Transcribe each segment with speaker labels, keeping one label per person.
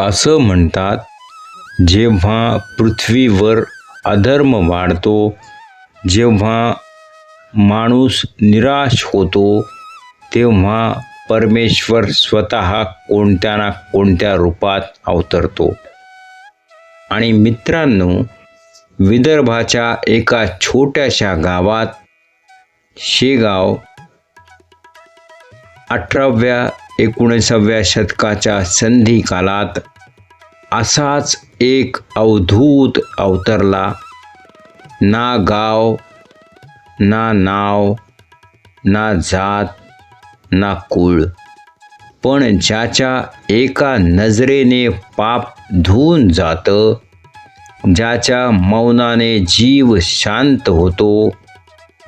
Speaker 1: असं म्हणतात जेव्हा पृथ्वीवर अधर्म वाढतो जेव्हा माणूस निराश होतो तेव्हा परमेश्वर स्वतः कोणत्या ना कोणत्या रूपात अवतरतो. आणि मित्रांनो विदर्भाच्या एका छोट्याशा गावात शेगाव अठराव्या एकोणीसाव्या शतकाच्या संधी काळात असाच एक अवधूत अवतरला. ना गाव ना नाव ना जात ना कुळ. पण ज्याच्या एका नजरेने पाप धुवून जातं ज्याच्या मौनाने जीव शांत होतो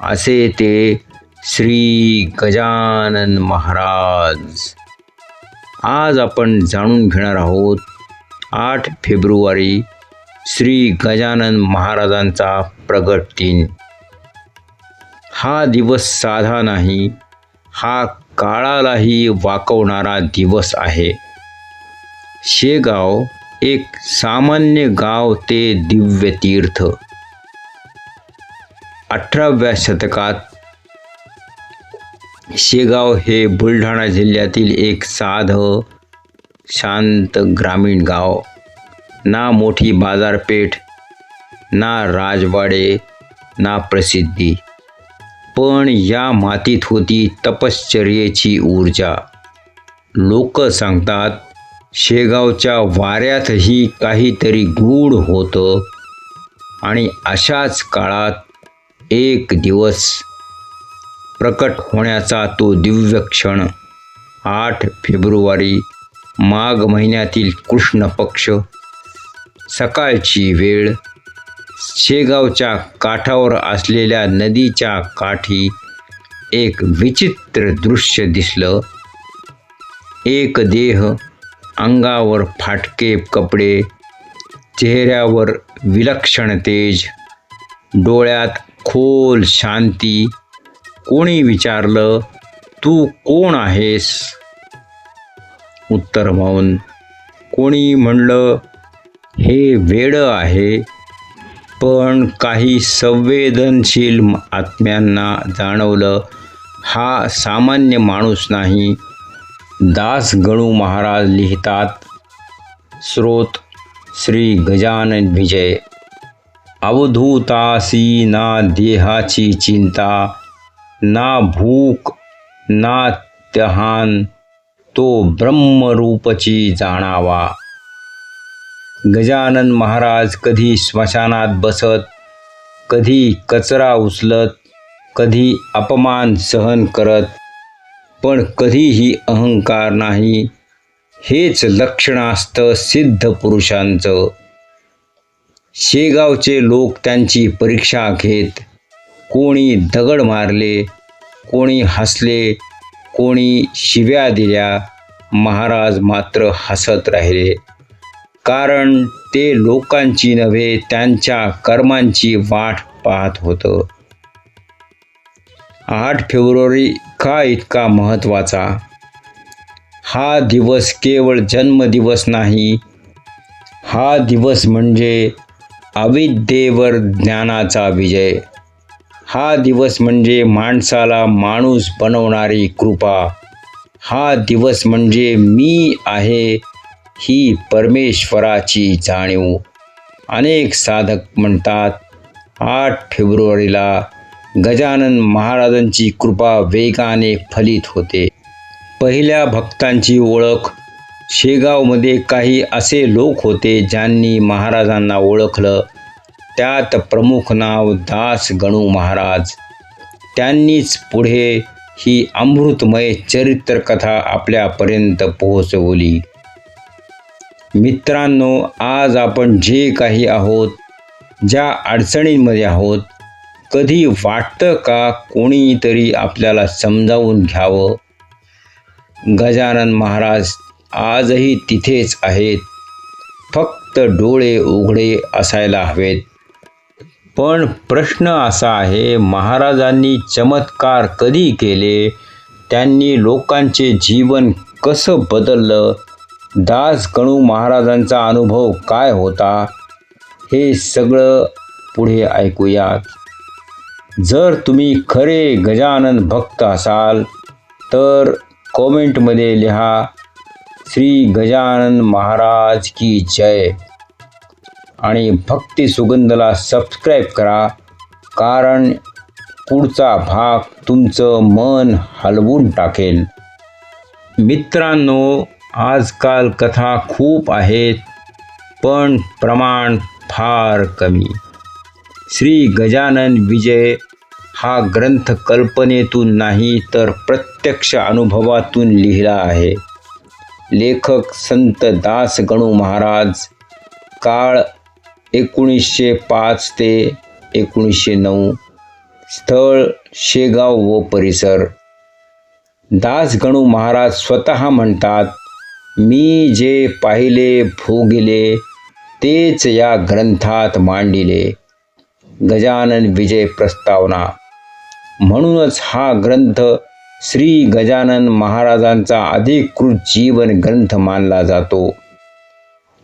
Speaker 1: असे ते श्री गजानन महाराज आज आपण जाणून घेणार आहोत आठ फेब्रुवारी श्री गजानन महाराजांचा प्रगट दिन. हा दिवस साधा नाही हा काळालाही वाकवणारा दिवस आहे. शेगाव एक सामान्य गाव ते दिव्य तीर्थ. अठराव्या शतकात शेगाव हे बुलढाणा जिल्ह्यातील एक साधं शांत ग्रामीण गाव. ना मोठी बाजारपेठ ना राजवाडे ना प्रसिद्धी. पण या मातीत होती तपश्चर्येची ऊर्जा. लोक सांगतात शेगावच्या वाऱ्यातही काहीतरी गूढ होतं आणि अशाच काळात एक दिवस प्रकट होण्याचा तो दिव्य क्षण. आठ फेब्रुवारी माघ महिन्यातील कृष्ण पक्ष. सकाळची वेळ. शेगावच्या काठावर असलेल्या नदीच्या काठी एक विचित्र दृश्य दिसलं. एक देह अंगावर फाटके कपडे चेहऱ्यावर विलक्षण तेज. डोळ्यात खोल शांती कोणी विचारलं तू कोण आहेस? उत्तर मौन कोणी म्हणलं हे वेडं आहे पण काही संवेदनशील आत्म्यांना जाणवलं हा सामान्य माणूस नाही. दास गणू महाराज लिहितात स्रोत श्री गजानन विजय. अवधूतासी ना देहाची चिंता ना भूक ना तहान तो ब्रह्मरूपची जाणावा. गजानन महाराज कधी स्मशानात बसत कधी कचरा उचलत कधी अपमान सहन करत पण कधीही अहंकार नाही हेच लक्षण असतं सिद्ध पुरुषांचं. शेगावचे लोक त्यांची परीक्षा घेत कोणी दगड मारले कोणी हसले कोणी शिव्या दिल्या महाराज मात्र हसत राहिले. कारण ते लोकांची नव्हे त्यांच्या कर्मांची वाट पाहत होतं. आठ फेब्रुवारी का इतका महत्त्वाचा? हा दिवस केवळ जन्मदिवस नाही हा दिवस म्हणजे अविद्येवर ज्ञानाचा विजय. हा दिवस म्हणजे माणसाला माणूस बनवणारी कृपा. हा दिवस म्हणजे मी आहे ही परमेश्वराची जाणीव. अनेक साधक म्हणतात आठ फेब्रुवारीला गजानन महाराजांची कृपा वेगाने फलित होते. पहिल्या भक्तांची ओळख शेगावमध्ये काही असे लोक होते ज्यांनी महाराजांना ओळखलं. त्यात प्रमुख नाव दास गणू महाराज. त्यांनीच पुढे ही अमृतमय चरित्रकथा आपल्यापर्यंत पोहोचवली. मित्रांनो आज आपण जे काही आहोत ज्या अडचणींमध्ये आहोत कधी वाटतं का कोणीतरी आपल्याला समजावून घ्यावं? गजानन महाराज आजही तिथेच आहेत. फक्त डोळे उघडे असायला हवेत. पण प्रश्न असा आहे महाराजांनी चमत्कार कधी केले? त्यांनी लोकांचे जीवन कसं बदललं? दास गणू महाराजांचा अनुभव काय होता? हे सगळं पुढे ऐकूयात. जर तुम्ही खरे गजानन भक्त असाल तर कॉमेंटमध्ये लिहा श्री गजानन महाराज की जय. आणि भक्ती सुगंधला सबस्क्राईब करा कारण पुढचा भाग तुमचं मन हलवून टाकेल. मित्रांनो आजकाल कथा खूप आहेत पण प्रमाण फार कमी. श्री गजानन विजय हा ग्रंथ कल्पनेतून नाही तर प्रत्यक्ष अनुभवातून लिहिला आहे. लेखक संत दास गणू महाराज काळ एकोणीसशे पाच ते एकोणीसशे नऊ. स्थळ शेगाव व परिसर. दासगणू महाराज स्वतः म्हणतात मी जे पाहिले भोगिले तेच या ग्रंथात मांडिले. गजानन विजय प्रस्तावना. म्हणूनच हा ग्रंथ श्री गजानन महाराजांचा अधिकृत जीवन ग्रंथ मानला जातो.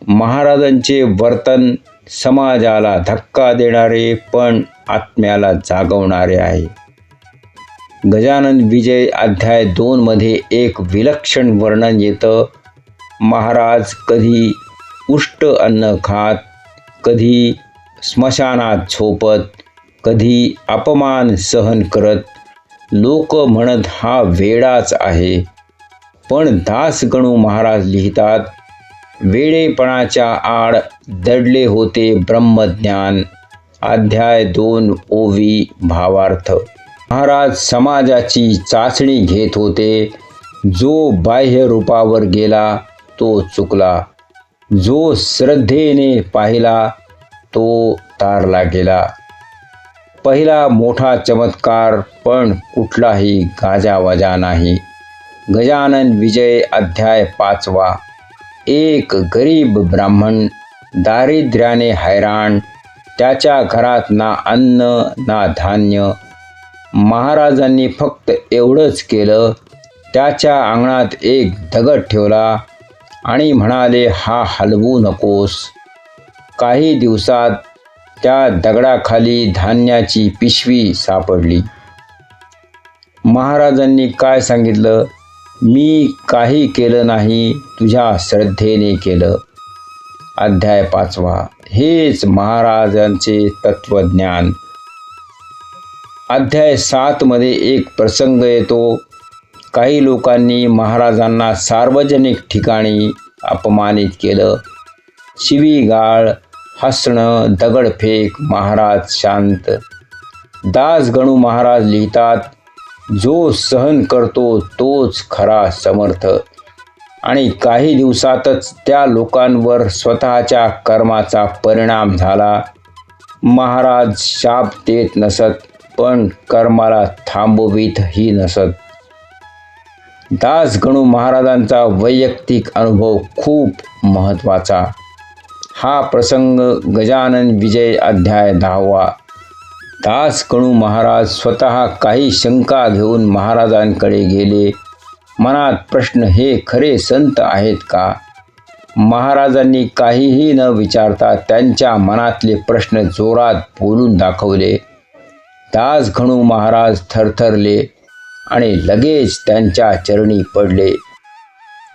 Speaker 1: महाराजांचे वर्तन समाजाला धक्का देणारे पण आत्म्याला जागवणारे आहे. गजानन विजय अध्याय दोनमध्ये एक विलक्षण वर्णन येतं महाराज कधी उष्ट अन्न खात कधी स्मशानात झोपत कधी अपमान सहन करत. लोक म्हणत हा वेडाच आहे पण दासगणू महाराज लिहितात वेडेपणाच्या आड दडले होते ब्रह्मज्ञान. अध्याय दोन ओवी भावार्थ. महाराज समाजाची चाचणी घेत होते. जो बाह्य रूपावर गेला तो चुकला. जो श्रद्धेने पाहिला तो तारला गेला. पहिला मोठा चमत्कार पण कुठलाही गाजावाजा नाही. गजानन विजय अध्याय पाचवा. एक गरीब ब्राह्मण दारिद्र्याने हैराण त्याच्या घरात ना अन्न ना धान्य. महाराजांनी फक्त एवढंच केलं त्याच्या अंगणात एक दगड ठेवला आणि म्हणाले हा हलवू नकोस. काही दिवसात त्या दगडाखाली धान्याची पिशवी सापडली. महाराजांनी काय सांगितलं? मी काही केलं नाही तुझ्या श्रद्धेने केलं. अध्याय पाचवा. हेच महाराजांचे तत्वज्ञान अध्याय सातमध्ये एक प्रसंग येतो. काही लोकांनी महाराजांना सार्वजनिक ठिकाणी अपमानित केलं. शिवीगाळ हसणं दगडफेक महाराज शांत. दास गणू महाराज लिहितात जो सहन करतो तोच खरा समर्थ. आणि काही दिवसातच त्या लोकांवर स्वतःच्या कर्माचा परिणाम झाला. महाराज शाप देत नसत पण कर्माला थांबवीतही नसत. दास गणू महाराजांचा वैयक्तिक अनुभव खूप महत्त्वाचा. हा प्रसंग गजानन विजय अध्याय दहावा. दास कणू महाराज स्वतः काही शंका घेऊन महाराजांकडे गेले. मनात प्रश्न हे खरे संत आहेत का? महाराजांनी काहीही न विचारता त्यांच्या मनातले प्रश्न जोरात बोलून दाखवले. दास घणू महाराज थरथरले आणि लगेच त्यांच्या चरणी पडले.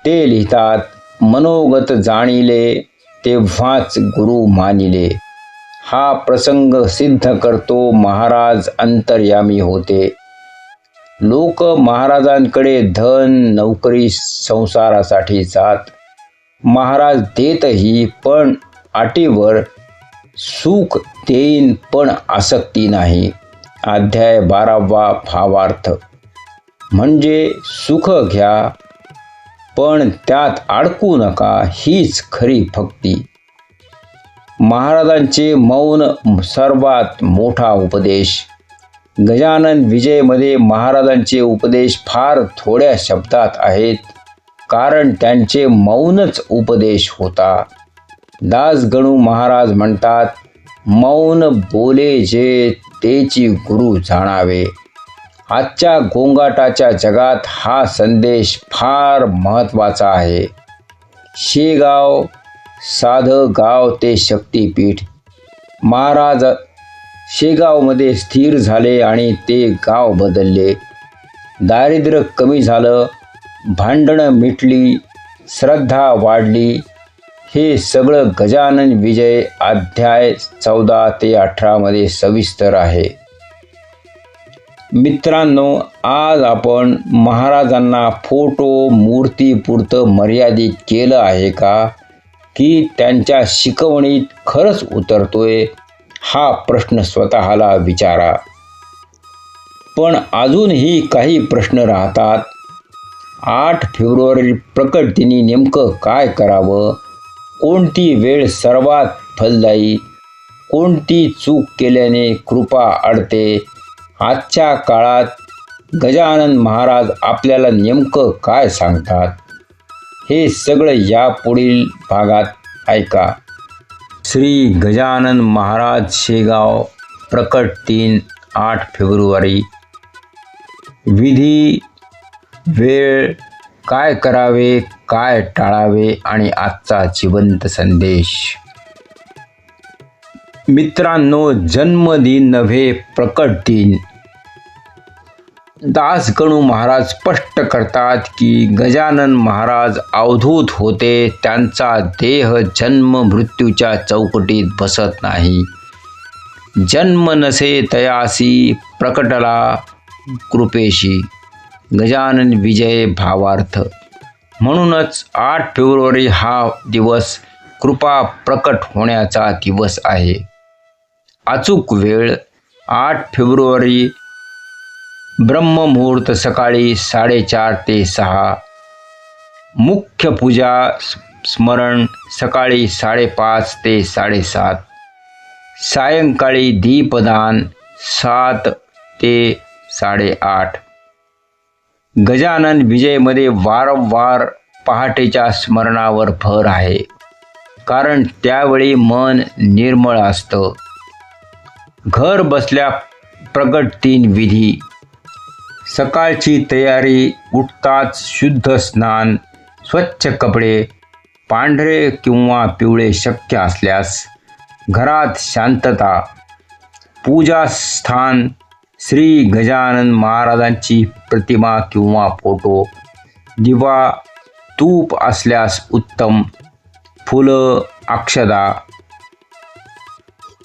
Speaker 1: ते लिहितात मनोगत जाणिले तेव्हाच गुरु मानिले. हा प्रसंग सिद्ध करतो महाराज अंतर्यामी होते. लोक महाराजांकडे धन नोकरी संसारासाठी जात. महाराज देतही पण अटीवर सुख देईन पण आसक्ती नाही. अध्याय बारावा भावार्थ. म्हणजे सुख घ्या पण त्यात अडकू नका हीच खरी भक्ती. महाराजांचे मौन सर्वात मोठा उपदेश. गजानन विजयमध्ये महाराजांचे उपदेश फार थोड्या शब्दात आहेत. कारण त्यांचे मौनच उपदेश होता. दासगणू महाराज म्हणतात मौन बोले जे तेची गुरु जाणावे. आजच्या गोंगाटाच्या जगात हा संदेश फार महत्त्वाचा आहे. शेगाव साधं गाव ते शक्तीपीठ. महाराज शेगावमध्ये स्थिर झाले आणि ते गाव बदलले. दारिद्र्य कमी झालं भांडणं मिटली श्रद्धा वाढली. हे सगळं गजानन विजय अध्याय चौदा ते अठरामध्ये सविस्तर आहे. मित्रांनो आज आपण महाराजांना फोटो मूर्तीपुरतं मर्यादित केलं आहे का? की त्यांच्या शिकवणीत खरंच उतरतोय? हा प्रश्न स्वतःला विचारा. पण अजूनही काही प्रश्न राहतात. आठ फेब्रुवारी प्रकट दिनी नेमकं काय करावं? कोणती वेळ सर्वात फलदायी? कोणती चूक केल्याने कृपा अडते? आजच्या काळात गजानन महाराज आपल्याला नेमकं काय सांगतात? हे सगळं या पुढील भागात ऐका. श्री गजानन महाराज शेगाव प्रकट तीन आठ फेब्रुवारी. विधी वेळ काय करावे काय टाळावे आणि आजचा जिवंत संदेश. मित्रांनो जन्मदिन नव्हे प्रकट दिन दासगणू महाराज स्पष्ट करतात की गजानन महाराज अवधूत होते त्यांचा देह जन्म मृत्यूच्या चौकटीत बसत नाही. जन्म नसे तयासी प्रकटला कृपेशी. गजानन विजय भावार्थ. म्हणूनच आठ फेब्रुवारी हा दिवस कृपा प्रकट होण्याचा दिवस आहे. अचूक वेळ आठ फेब्रुवारी ब्रह्ममुहूर्त सकाळी साडेचार ते सहा. मुख्य पूजा स्मरण सकाळी साडेपाच ते साडेसात. सायंकाळी दीपदान सात ते साडेआठ. गजानन विजयमध्ये वारंवार पहाटेच्या स्मरणावर भर आहे. कारण त्यावेळी मन निर्मळ असतं. घर बसल्या प्रगट तीन विधी. सकाळची तयारी उठताच शुद्ध स्नान स्वच्छ कपडे पांढरे किंवा पिवळे शक्य असल्यास घरात शांतता पूजा स्थान श्री गजानन महाराजांची प्रतिमा किंवा फोटो दिवा तूप असल्यास उत्तम फुलं अक्षदा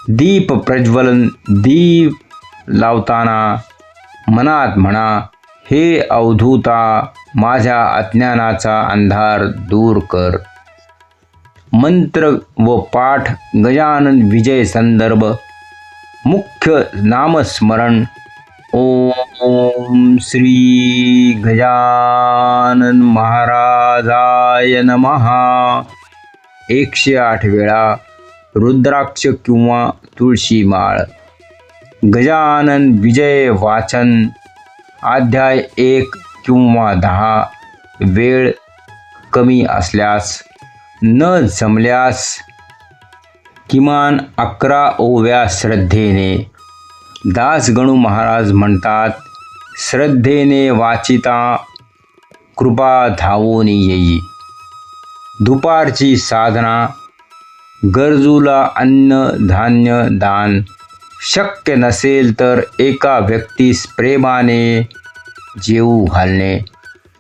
Speaker 1: दीप प्रज्वलन दीप लावताना मनात म्हणा हे अवधूता माझ्या अज्ञानाचा अंधार दूर कर. मंत्र व पाठ गजानन विजय संदर्भ. मुख्य नामस्मरण. ओम श्री गजानन महाराजाय नमहा एकशे आठ वेळा रुद्राक्ष किंवा तुळशी माळ. गजानन विजय वाचन अध्याय एक किंवा दहा वेळ कमी असल्यास न जमल्यास किमान अकरा ओव्या श्रद्धेने. दासगणू महाराज म्हणतात श्रद्धेने वाचिता कृपा धावून येई. दुपारची साधना गरजूला अन्न धान्य दान शक्य नसेल तर एका व्यक्तीस प्रेमाने जेवू घालणे.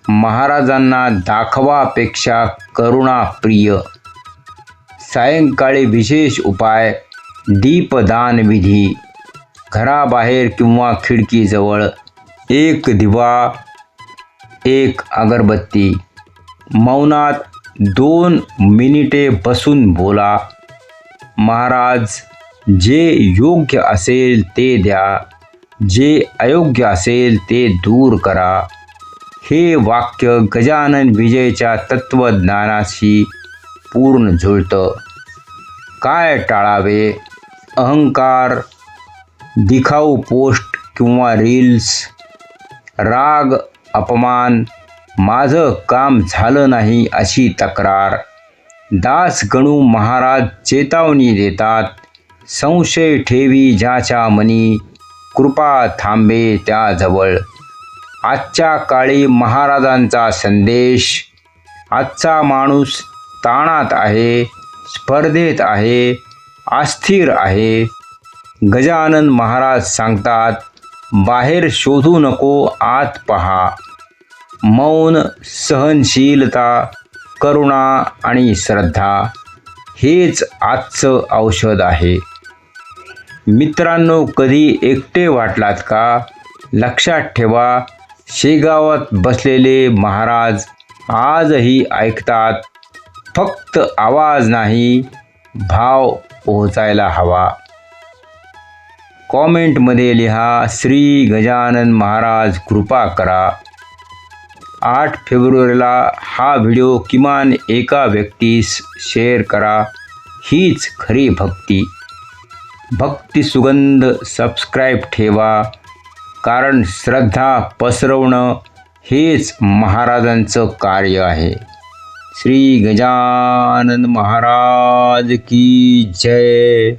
Speaker 1: महाराजांना दाखवापेक्षा करुणा प्रिय सायंकाळी विशेष उपाय दीपदान विधी घराबाहेर किंवा खिडकीजवळ एक दिवा एक अगरबत्ती. मौनात दोन मिनिटे बसून बोला. महाराज जे योग्य असेल ते द्या जे अयोग्य असेल ते दूर करा. हे वाक्य गजानन विजयच्या तत्वज्ञानाशी पूर्ण जुळतं. काय टाळावे? अहंकार दिखाऊ पोस्ट किंवा रील्स राग अपमान माझं काम झालं नाही अशी तक्रार. दास गणू महाराज चेतावणी देतात संशय ठेवी ज्याच्या मनी. कृपा थांबे त्याजवळ. आजच्या काळी महाराजांचा संदेश. आजचा माणूस ताणात आहे स्पर्धेत आहे अस्थिर आहे. गजानन महाराज सांगतात बाहेर शोधू नको आत पहा. मौन सहनशीलता करुणा आणि श्रद्धा हेच आजचं औषध आहे. मित्रांनो कधी एकटे वाटलात का? लक्षात ठेवा शेगावात बसलेले महाराज आजही ऐकतात. फक्त आवाज नाही भाव पोहोचायला हवा. कॉमेंटमध्ये लिहा श्री गजानन महाराज कृपा करा. आठ फेब्रुवारीला हा व्हिडिओ किमान एका व्यक्तीस शेअर करा. हीच खरी भक्ती. भक्ती सुगंध सबस्क्राईब ठेवा. कारण श्रद्धा पसरवणं हेच महाराजांचं कार्य आहे. श्री गजानन महाराज की जय.